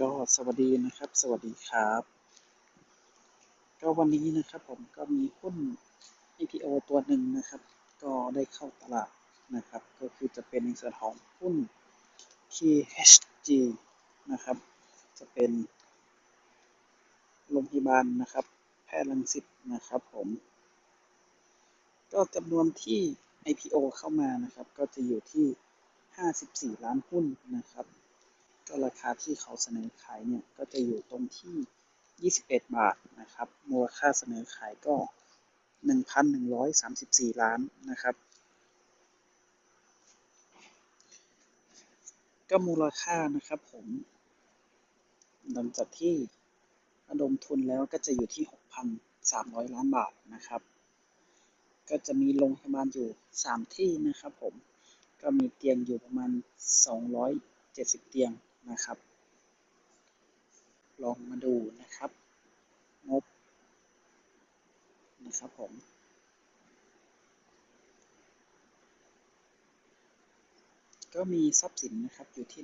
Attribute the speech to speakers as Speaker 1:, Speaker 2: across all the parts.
Speaker 1: ก็สวัสดีนะครับ สวัสดีครับ ก็วันนี้นะครับผมก็มีหุ้น IPO ตัวหนึ่งนะครับ ก็ได้เข้าตลาดนะครับ ก็คือจะเป็นในส่วนของหุ้น THG นะครับ จะเป็นโรงพยาบาลนะครับ แพทย์รังสิตนะครับผม ก็จำนวนที่ IPO เข้ามานะครับ ก็จะอยู่ที่ 54 ล้านหุ้นนะครับ ราคาที่เขาเสนอขายเนี่ยก็จะอยู่ตรงที่ 21 บาทนะครับ มูลค่าเสนอขายก็ 1,134 ล้านนะครับ ก็มูลค่านะครับผม หลังจากที่ระดมทุนแล้วก็จะอยู่ที่ 6,300 ล้านบาทนะครับ ก็จะมีโรงพยาบาลอยู่ 3 ที่นะครับผม ก็มีเตียงอยู่ประมาณ 270 เตียง นะครับ ลองมาดูนะครับ งบ นะครับผม ก็มีทรัพย์สินนะครับอยู่ที่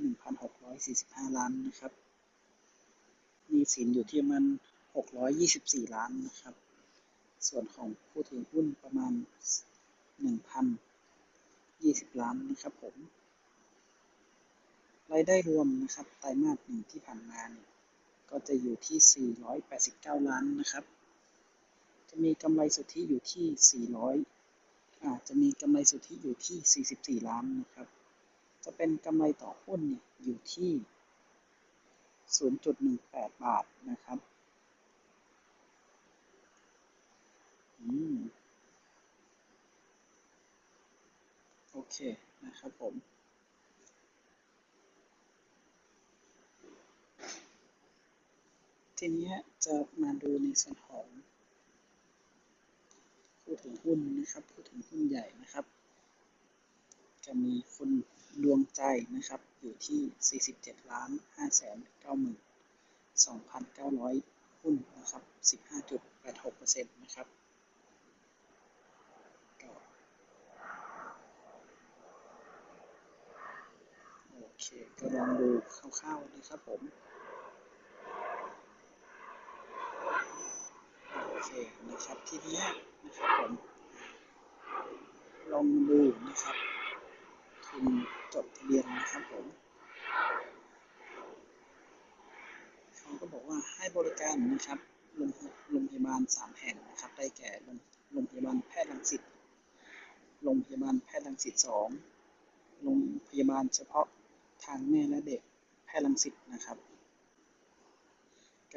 Speaker 1: 1,645 ล้านนะครับ มีสินอยู่ที่มัน 624 ล้านนะครับ ส่วนของผู้ถือหุ้นประมาณ 1,020 ล้านนะครับผม รายได้รวมนะครับไตรมาสหนึ่งที่ผ่านมาเนี่ยก็จะอยู่ที่ 489 ล้านนะครับ จะมีกำไรสุทธิอยู่ที่ 400อาจะมีกำไรสุทธิอยู่ที่ 44 ล้านนะครับ จะเป็นกำไรต่อหุ้นเนี่ยอยู่ที่ 0.18 บาทนะครับอืมโอเคนะครับผม ทีนี้จะมาดูในส่วนของผู้ถือหุ้นนะครับผู้ถือหุ้นใหญ่นะครับ จะมีคุณดวงใจนะครับ อยู่ที่ 47ล้าน5แสน9หมื่น2,900 หุ้นนะครับ 15.86%นะครับโอเค ก็ลองดูคร่าวๆนะครับผม คนะครับทีนี้นะครับผมลองดูนะครับทุนจดทะเบียนนะครับผมเขาก็บอกว่าให้บริการนะครับโรงโรงพยาบาลสามแห่งนะครับ ได้แก่โรงโรงพยาบาลแพทย์รังสิตโรงพยาบาลแพทย์รังสิตสองโรงพยาบาลเฉพาะทางแม่และเด็กแพทย์รังสิตนะครับ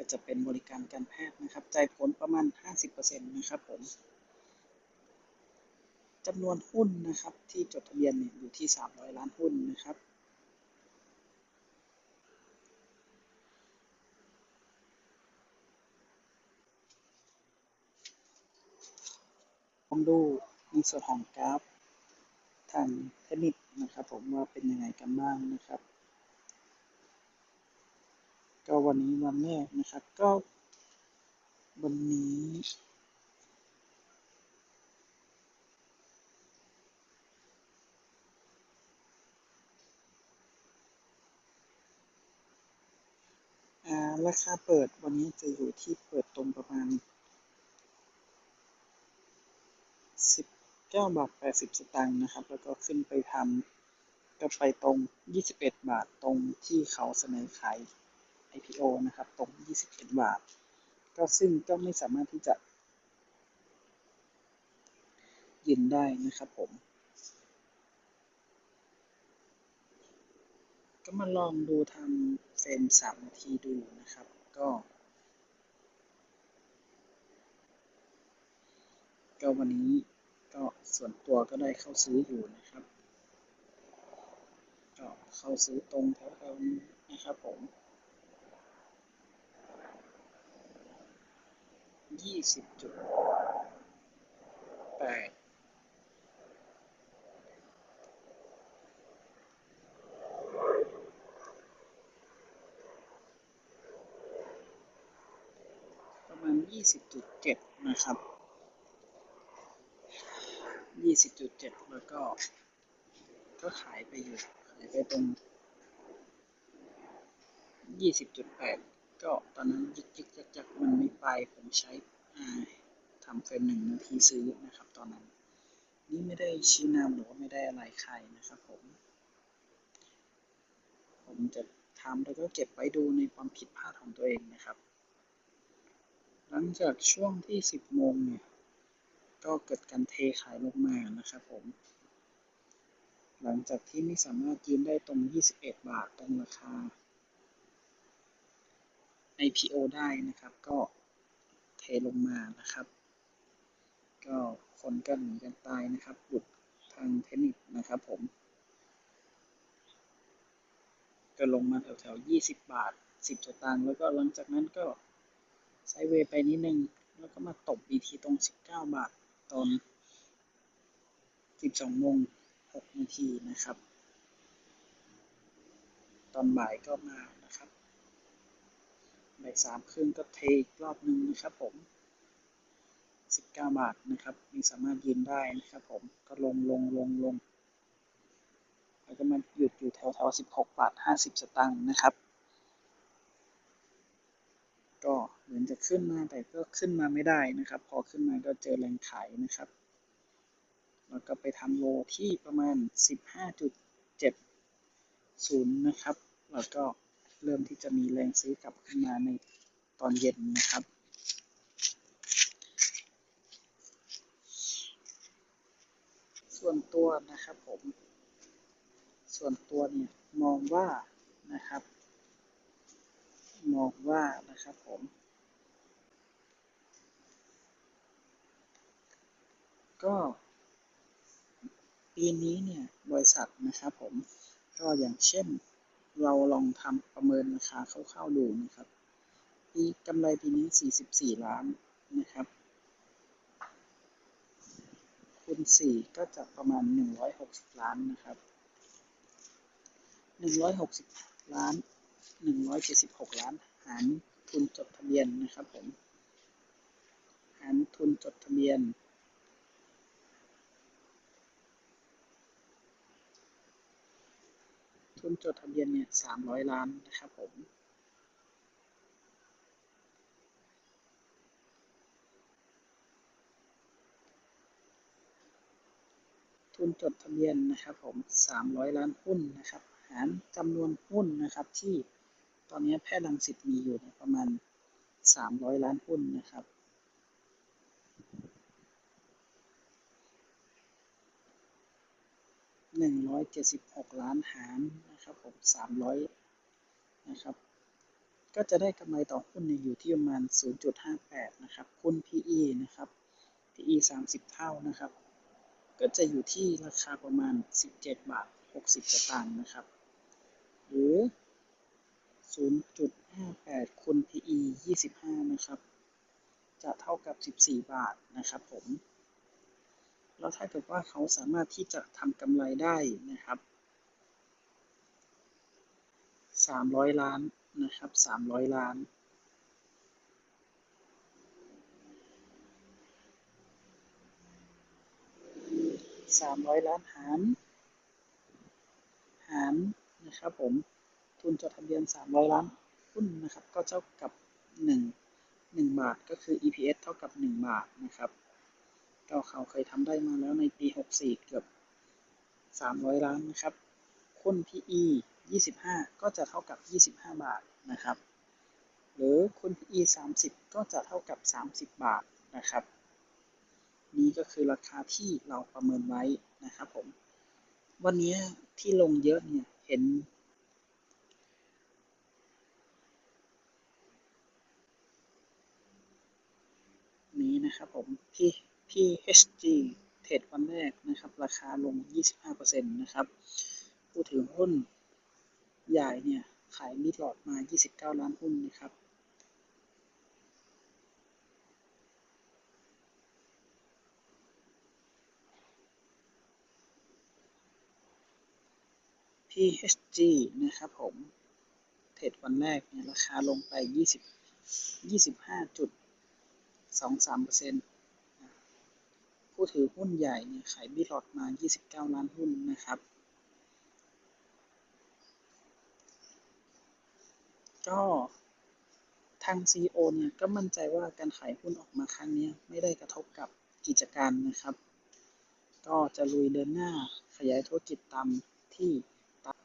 Speaker 1: ก็จะเป็นบริการการแพทย์นะครับจ่ายผลประมาณ 50%นะครับผมจำนวนหุ้นนะครับที่จดทะเบียนเนี่ยอยู่ที่ 300 ล้านหุ้นนะครับลองดูในส่วนของกราฟทางเทคนิคนะครับผมว่าเป็นยังไงกันบ้างนะครับ ก็วันนี้วันแรกนะครับ ก็ วันนี้าราคาเปิดวันนี้จะอยู่ที่เปิดตรงประมาณ 19 บาท 80 สตางค์นะครับ แล้วก็ขึ้นไปทำก็ไปตรง 21 บาทตรงที่เขาเสนอขาย IPO นะครับ ตรง 21 บาท ก็ซึ่งก็ไม่สามารถที่จะยืนได้นะครับผม ก็มาลองดูทำเฟรม 3 นาทีดูนะครับ ก็ ก็วันนี้ก็ส่วนตัวก็ได้เข้าซื้ออยู่นะครับ ก็เข้าซื้อตรงแถวๆนี้นะครับผม ยี่สิบจุดแปดประมาณยี่สิบจุดเจ็ดนะครับยี่สิบจุดเจ็ดแล้วก็ ก็ขายไปอยู่ขายไปตรงยี่สิบจุดแปดก็ตอนนั้นยึกยึกยักยักมันไม่ไปผมใช้ ทำเฟรมหนึ่งนาทีซื้อนะครับ ตอนนั้น นี่ไม่ได้ชี้นำหรือว่าไม่ได้อะไรใครนะครับผม ผมจะทำแล้วก็เก็บไว้ดูในความผิดพลาดของตัวเองนะครับ หลังจากช่วงที่สิบโมงเนี่ย ก็เกิดการเทขายลงมานะครับผม หลังจากที่ไม่สามารถยืนได้ตรง 21 บาทตรงราคา IPO ได้นะครับก็ ลงมานะครับ ก็คนก็หนีกันตายนะครับหลุดทางเทคนิคนะครับผมก็ลงมาแถวๆ20 บาท 10สตางค์แล้วก็หลังจากนั้นก็ไซเวย์ไปนิดนึง แล้วก็มาตบ BT ตรง 19 บาทตอน 12โมง6นาทีนะครับ ตอนบ่ายก็มา นะครับสามครึ่งก็เทอีกรอบหนึ่งนะครับผม 19 บาทนะครับมีสามารถยืนได้นะครับผมก็ลงลงลงลงแล้วก็มาหยุดอยู่แถวแถว16บาท50สตางค์นะครับ ก็เหมือนจะขึ้นมาแต่ก็ขึ้นมาไม่ได้นะครับ พอขึ้นมาก็เจอแรงขายนะครับแล้วก็ไปทำโลที่ประมาณ 15.70 นะครับ แล้วก็ เริ่มที่จะมีแรงซื้อกลับขึ้นมาในตอนเย็นนะครับ ส่วนตัวนะครับผม ส่วนตัวเนี่ยมองว่านะครับ มองว่านะครับผมก็ปีนี้เนี่ยบริษัทนะครับผมก็อย่างเช่น เราลองทำประเมินราคาคร่าวๆดูนะครับปีกำไรปีนี้ 44 ล้านนะครับ คูณ 4 ก็จะประมาณ 160 ล้านนะครับ 160 ล้าน 176 ล้านหารทุนจดทะเบียนนะครับผม หารทุนจดทะเบียน ทุนจดทะเบียนเนี่ย300ล้านนะครับผมทุนจดทะเบียนนะครับผม300ล้านหุ้นนะครับหารจำนวนหุ้นนะครับที่ตอนนี้แพทย์รังสิตมีอยู่ประมาณ300ล้านหุ้นนะครับ 176ล้านหารนะครับผม300นะครับ ก็จะได้กำไรต่อหุ้นอยู่ที่ประมาณ 0.58 นะครับคูณ PE นะครับ PE 30 เท่านะครับ ก็จะอยู่ที่ราคาประมาณ 17 บาท 60 สตางค์นะครับ หรือ 0.58 คูณ PE 25 นะครับ จะเท่ากับ 14 บาทนะครับผม แล้วถ้าเกิดว่าเขาสามารถที่จะทำกำไรได้นะครับ300ล้านนะครับ300ล้าน300ล้านหาร หารนะครับผม ทุนจดทะเบียน300ล้านหุ้นนะครับ ก็เท่ากับ1 1บาท ก็คือ EPS เท่ากับ1บาทนะครับ ก็เขาเคยทำได้มาแล้วในปี 64 เกือบ 300 ล้านนะครับคุณ PE 25 ก็จะเท่ากับ 25 บาทนะครับ หรือคุณ PE 30 ก็จะเท่ากับ 30 บาทนะครับ นี่ก็คือราคาที่เราประเมินไว้นะครับผม วันนี้ที่ลงเยอะเนี่ยเห็นนี้นะครับผมพี่ PHG เทรดวันแรกนะครับ ราคาลง 25%นะครับ ผู้ถือหุ้นใหญ่เนี่ยขายมิดหลอดมา 29 ล้านหุ้นนะครับ PHG นะครับผม เทรดวันแรกเนี่ยราคาลงไป 20 25.23% ผู้ถือหุ้นใหญ่เนี่ยขายบิลอตมา 29 ล้านหุ้นนะครับ ก็ทาง CEO เนี่ยก็มั่นใจว่าการขายหุ้นออกมาครั้งนี้ไม่ได้กระทบกับกิจการนะครับ ก็จะลุยเดินหน้าขยายธุรกิจตามที่ตาม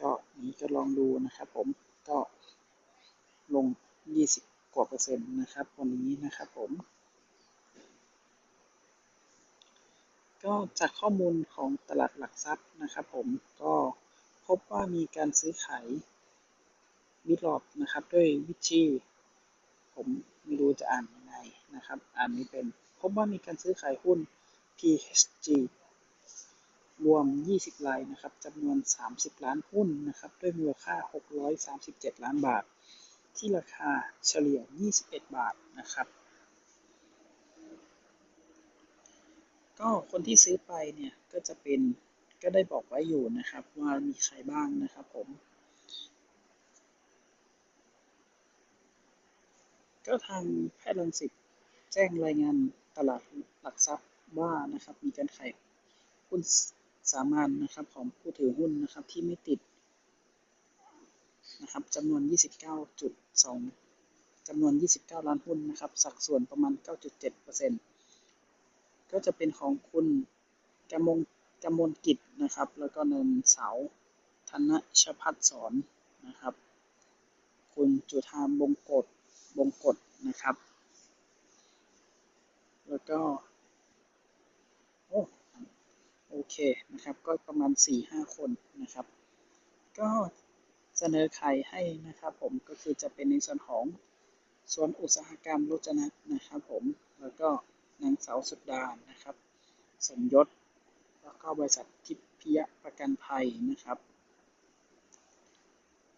Speaker 1: ก็นี้ก็ลองดูนะครับผมก็ลง 20 กว่าเปอร์เซ็นต์นะครับวันนี้นะครับผม ก็จากข้อมูลของตลาดหลักทรัพย์นะครับผมก็พบว่ามีการซื้อขายมิดลอดนะครับด้วยวิธีผมไม่รู้จะอ่านยังไงนะครับ อ่านไม่เป็น พบว่ามีการซื้อขายหุ้น PHG รวม 20 รายนะครับจำนวน 30 ล้านหุ้นนะครับ ด้วยมูลค่า 637 ล้านบาท ที่ราคาเฉลี่ย 21 บาทนะครับ ก็คนที่ซื้อไปเนี่ยก็จะเป็นก็ได้บอกไว้อยู่นะครับ ว่ามีใครบ้างนะครับผม ก็ทางแพทย์รังสิตแจ้งรายงานตลาดหลักทรัพย์ว่านะครับมีการขายหุ้นสามัญนะครับของผู้ถือหุ้นนะครับที่ไม่ติดนะครับจำนวน 29.2จำนวน 29 ล้านหุ้นนะครับ สัดส่วนประมาณ 9.7% ก็จะเป็นของคุณกมลกมลกิจนะครับ แล้วก็เนินเสาธนชพัฒสอนนะครับ คุณจุธามบงกฎบงกฎนะครับ แล้วก็โอ้โอเคนะครับ ก็ประมาณ 4-5 คนนะครับ ก็เสนอขายให้นะครับผมก็คือจะเป็นในส่วนของส่วนอุตสาหกรรมรุจนะนะครับผมแล้วก็ นางสาวสุดดานะครับ สมยศ แล้วก็บริษัททิพยประกันภัยนะครับ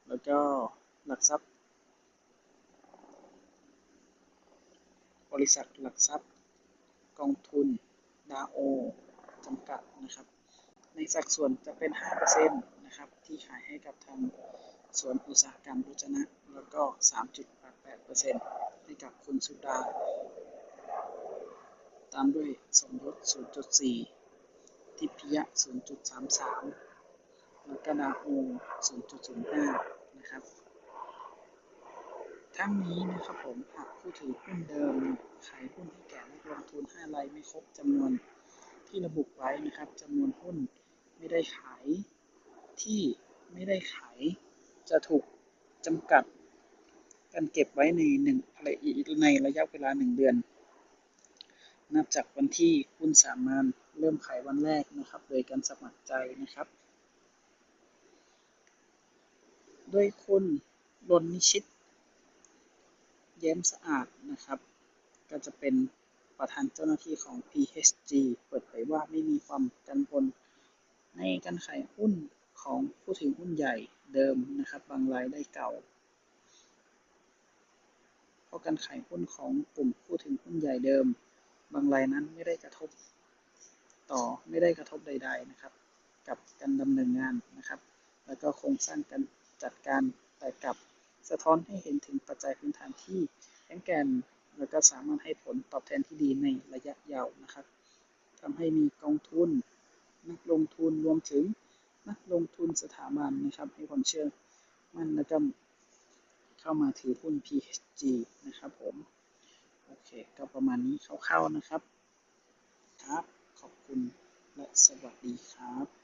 Speaker 1: แล้วก็หลักทรัพย์ บริษัทหลักทรัพย์ กองทุนดาโอจำกัดนะครับ ในสัดส่วนจะเป็น 5%นะครับ ที่ขายให้กับทางส่วนอุตสาหกรรมรุจนะ แล้วก็ 3.88%ให้กับคุณสุดา ตามด้วยสมยศ 0.4 ทิพยะ 0.33 แล้วก็ดาโอ0.05 นะครับ ทั้งนี้นะครับผมหากผู้ถือหุ้นเดิมขายหุ้นให้แก่นักลงทุน5รายไม่ครบจำนวนที่ระบุไว้นะครับจำนวนหุ้นไม่ได้ขายที่ไม่ได้ขายจะถูกจำกัดการเก็บไว้ในหนึ่งในระยะเวลา 1 เดือน นับจากวันที่หุ้นสามัญเริ่มขายวันแรกนะครับ โดยการสมัครใจนะครับโดยคุณรณนิชิตแย้มสะอาดนะครับ ก็จะเป็นประธานเจ้าหน้าที่ของ PHG เปิดเผยว่าไม่มีความกังวลในการขายหุ้นของผู้ถือหุ้นใหญ่เดิมนะครับ บางรายได้เก่าเพราะการขายหุ้นของกลุ่มผู้ถือหุ้นใหญ่เดิม บางรายนั้นไม่ได้กระทบต่อไม่ได้กระทบใด ๆนะครับ กับการดำเนินงานนะครับ แล้วก็โครงสร้างการจัดการแต่กับสะท้อนให้เห็นถึงปัจจัยพื้นฐานที่แข็งแกร่งแล้วก็สามารถให้ผลตอบแทนที่ดีในระยะยาวนะครับทำให้มีกองทุน นักลงทุนรวมถึงนักลงทุนสถาบันนะครับ ให้ความเชื่อมั่นแล้วก็เข้ามาถือหุ้น PHG นะครับผม โอเค ก็ประมาณนี้คร่าวๆนะครับ ครับ ขอบคุณและสวัสดีครับ